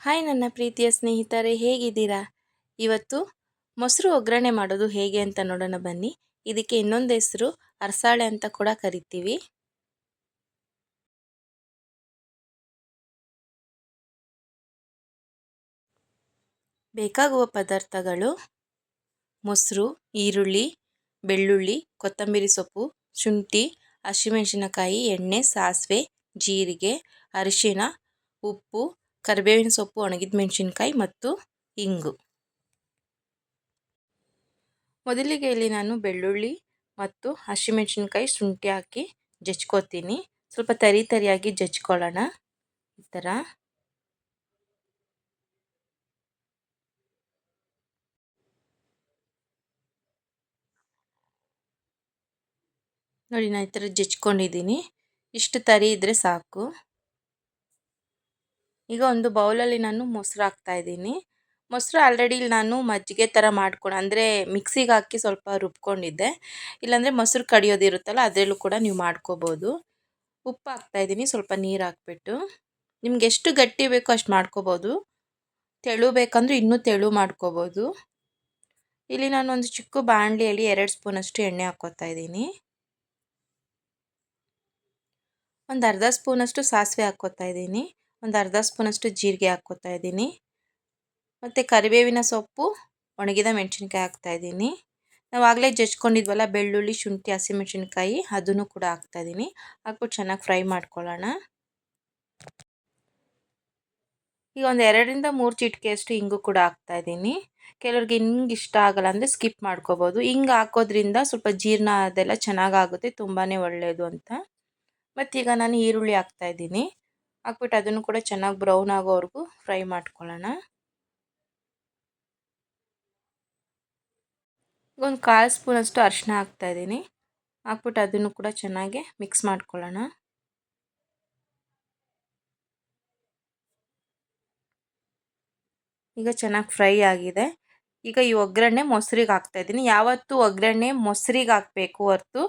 Hi ನನ್ನ ಪ್ರೀತಿಯ ಸ್ನೇಹಿತರೆ, ಹೇಗಿದ್ದೀರಾ? ಇವತ್ತು ಮೊಸರು ಒಗ್ಗರಣೆ ಮಾಡೋದು ಹೇಗೆ ಅಂತ ನೋಡೋಣ ಬನ್ನಿ. ಇದಕ್ಕೆ ಇನ್ನೊಂದು ಹೆಸರು ಅರಸಾಳೆ ಅಂತ ಕೂಡ ಕರಿತೀವಿ. ಬೇಕಾಗುವ ಪದಾರ್ಥಗಳು ಮೊಸರು, ಈರುಳ್ಳಿ, ಬೆಳ್ಳುಳ್ಳಿ, ಕೊತ್ತಂಬರಿ ಸೊಪ್ಪು, ಶುಂಠಿ, ಹಸಿಮೆಣಸಿನಕಾಯಿ, ಎಣ್ಣೆ, ಸಾಸಿವೆ, ಜೀರಿಗೆ, ಅರಿಶಿಣ, ಉಪ್ಪು ಕರಿಬೇವಿನ ಸೊಪ್ಪು, ಒಣಗಿದ ಮೆಣಸಿನ್ಕಾಯಿ ಮತ್ತು ಇಂಗು. ಮೊದಲಿಗೆ ಇಲ್ಲಿ ನಾನು ಬೆಳ್ಳುಳ್ಳಿ ಮತ್ತು ಹಸಿಮೆಣಸಿನ್ಕಾಯಿ ಶುಂಠಿ ಹಾಕಿ ಜಚ್ಕೋತೀನಿ ಸ್ವಲ್ಪ ತರಿ ತರಿಯಾಗಿ ಜಚ್ಕೊಳ್ಳೋಣ ಈ ಥರ ನೋಡಿ ನಾನು ಈ ಥರ ಜಚ್ಕೊಂಡಿದ್ದೀನಿ ಇಷ್ಟು ತರಿ ಇದ್ದರೆ ಸಾಕು. ಈಗ ಒಂದು ಬೌಲಲ್ಲಿ ನಾನು ಮೊಸರು ಹಾಕ್ತಾ ಇದ್ದೀನಿ ಮೊಸರು ಆಲ್ರೆಡಿ ನಾನು ಮಜ್ಜಿಗೆ ಥರ ಮಾಡ್ಕೊಂಡು ಅಂದರೆ ಮಿಕ್ಸಿಗೆ ಹಾಕಿ ಸ್ವಲ್ಪ ರುಬ್ಕೊಂಡಿದ್ದೆ. ಇಲ್ಲಾಂದರೆ ಮೊಸರು ಕಡಿಯೋದಿರುತ್ತಲ್ಲ ಅದರಲ್ಲೂ ಕೂಡ ನೀವು ಮಾಡ್ಕೋಬೋದು. ಉಪ್ಪು ಹಾಕ್ತಾ ಇದ್ದೀನಿ ಸ್ವಲ್ಪ ನೀರು ಹಾಕ್ಬಿಟ್ಟು. ನಿಮ್ಗೆ ಎಷ್ಟು ಗಟ್ಟಿ ಬೇಕೋ ಅಷ್ಟು ಮಾಡ್ಕೋಬೋದು. ತೆಳು ಬೇಕಂದ್ರೆ ಇನ್ನೂ ತೆಳು ಮಾಡ್ಕೋಬೋದು. ಇಲ್ಲಿ ನಾನು ಒಂದು ಚಿಕ್ಕ ಬಾಣಲಿಯಲ್ಲಿ ಎರಡು ಸ್ಪೂನಷ್ಟು ಎಣ್ಣೆ ಹಾಕ್ಕೋತಾ ಇದ್ದೀನಿ ಒಂದು ಅರ್ಧ ಸ್ಪೂನಷ್ಟು ಸಾಸಿವೆ ಹಾಕ್ಕೋತಾ ಇದ್ದೀನಿ ಒಂದು ಅರ್ಧ ಸ್ಪೂನಷ್ಟು ಜೀರಿಗೆ ಹಾಕ್ಕೋತಾ ಇದ್ದೀನಿ. ಮತ್ತು ಕರಿಬೇವಿನ ಸೊಪ್ಪು, ಒಣಗಿದ ಮೆಣಸಿನ್ಕಾಯಿ ಹಾಕ್ತಾಯಿದ್ದೀನಿ ನಾವು ಆಗಲೇ ಜಜ್ಕೊಂಡಿದ್ವಲ್ಲ, ಬೆಳ್ಳುಳ್ಳಿ, ಶುಂಠಿ, ಹಸಿಮೆಣಸಿನ್ಕಾಯಿ, ಅದನ್ನು ಕೂಡ ಹಾಕ್ತಾಯಿದ್ದೀನಿ ಹಾಕ್ಬಿಟ್ಟು ಚೆನ್ನಾಗಿ ಫ್ರೈ ಮಾಡ್ಕೊಳ್ಳೋಣ. ಈಗ ಒಂದು ಎರಡರಿಂದ ಮೂರು ಚಿಟಿಕೆಯಷ್ಟು ಹಿಂಗು ಕೂಡ ಹಾಕ್ತಾಯಿದ್ದೀನಿ ಕೆಲವ್ರಿಗೆ ಹಿಂಗೆ ಇಷ್ಟ ಆಗಲ್ಲ ಅಂದರೆ ಸ್ಕಿಪ್ ಮಾಡ್ಕೋಬೋದು. ಹಿಂಗೆ ಹಾಕೋದ್ರಿಂದ ಸ್ವಲ್ಪ ಜೀರ್ಣ ಅದೆಲ್ಲ ಚೆನ್ನಾಗಾಗುತ್ತೆ ತುಂಬಾ ಒಳ್ಳೆಯದು ಅಂತ. ಮತ್ತೀಗ ನಾನು ಈರುಳ್ಳಿ ಹಾಕ್ತಾಯಿದ್ದೀನಿ ಹಾಕ್ಬಿಟ್ಟು ಅದನ್ನು ಕೂಡ ಚೆನ್ನಾಗಿ ಬ್ರೌನ್ ಆಗೋವರೆಗೂ ಫ್ರೈ ಮಾಡ್ಕೊಳ್ಳೋಣ. ಒಂದು ಕಾಲು ಸ್ಪೂನಷ್ಟು ಅರಿಶಿನ ಹಾಕ್ತಾಯಿದ್ದೀನಿ ಹಾಕ್ಬಿಟ್ಟು ಅದನ್ನು ಕೂಡ ಚೆನ್ನಾಗಿ ಮಿಕ್ಸ್ ಮಾಡ್ಕೊಳ್ಳೋಣ. ಈಗ ಚೆನ್ನಾಗಿ ಫ್ರೈ ಆಗಿದೆ. ಈಗ ಈ ಒಗ್ಗರಣೆ ಮೊಸರಿಗೆ ಹಾಕ್ತಾಯಿದ್ದೀನಿ ಯಾವತ್ತು ಒಗ್ಗರಣೆ ಮೊಸರಿಗೆ ಹಾಕಬೇಕು ಹೊರತು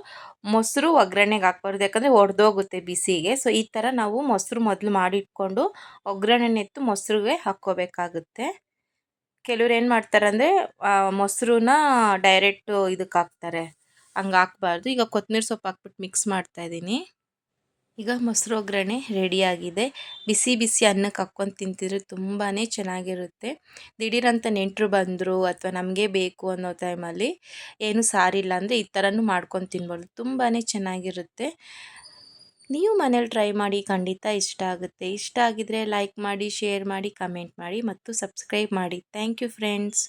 ಮೊಸರು ಒಗ್ಗರಣೆಗೆ ಹಾಕ್ಬಾರ್ದು. ಯಾಕಂದರೆ ಒಡೆದೋಗುತ್ತೆ ಬಿಸಿಗೆ. ಸೊ, ಈ ಥರ ನಾವು ಮೊಸರು ಮೊದಲು ಮಾಡಿಟ್ಕೊಂಡು ಒಗ್ಗರಣೆನೆತ್ತು ಮೊಸರಿಗೆ ಹಾಕ್ಕೋಬೇಕಾಗುತ್ತೆ. ಕೆಲವ್ರು ಏನು ಮಾಡ್ತಾರೆ ಅಂದರೆ ಮೊಸರನ್ನ ಡೈರೆಕ್ಟು ಇದಕ್ಕೆ ಹಾಕ್ತಾರೆ. ಹಂಗೆ ಹಾಕ್ಬಾರ್ದು. ಈಗ ಕೊತ್ತಂಬರಿ ಸೊಪ್ಪು ಹಾಕ್ಬಿಟ್ಟು ಮಿಕ್ಸ್ ಮಾಡ್ತಾಯಿದ್ದೀನಿ ಈಗ ಮೊಸರು ಒಗ್ಗರಣೆ ರೆಡಿಯಾಗಿದೆ. ಬಿಸಿ ಬಿಸಿ ಅನ್ನಕ್ಕೆ ಹಾಕ್ಕೊಂಡು ತಿಂತಿದ್ರೆ ತುಂಬಾ ಚೆನ್ನಾಗಿರುತ್ತೆ. ದಿಢೀರಂತ ನೆಂಟರು ಬಂದರು ಅಥವಾ ನಮಗೆ ಬೇಕು ಅನ್ನೋ ಟೈಮಲ್ಲಿ ಏನು ಸಾರಿಲ್ಲ ಅಂದರೆ ಈ ಥರನೂ ಮಾಡ್ಕೊಂಡು ತಿನ್ಬೋದು. ತುಂಬಾ ಚೆನ್ನಾಗಿರುತ್ತೆ. ನೀವು ಮನೇಲಿ ಟ್ರೈ ಮಾಡಿ ಖಂಡಿತ ಇಷ್ಟ ಆಗುತ್ತೆ. ಇಷ್ಟ ಆಗಿದರೆ ಲೈಕ್ ಮಾಡಿ ಶೇರ್ ಮಾಡಿ ಕಮೆಂಟ್ ಮಾಡಿ ಮತ್ತು ಸಬ್ಸ್ಕ್ರೈಬ್ ಮಾಡಿ. Thank you friends